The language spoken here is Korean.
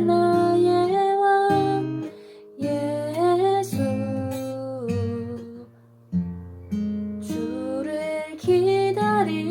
나의 왕 예수. 주를 기다립니다.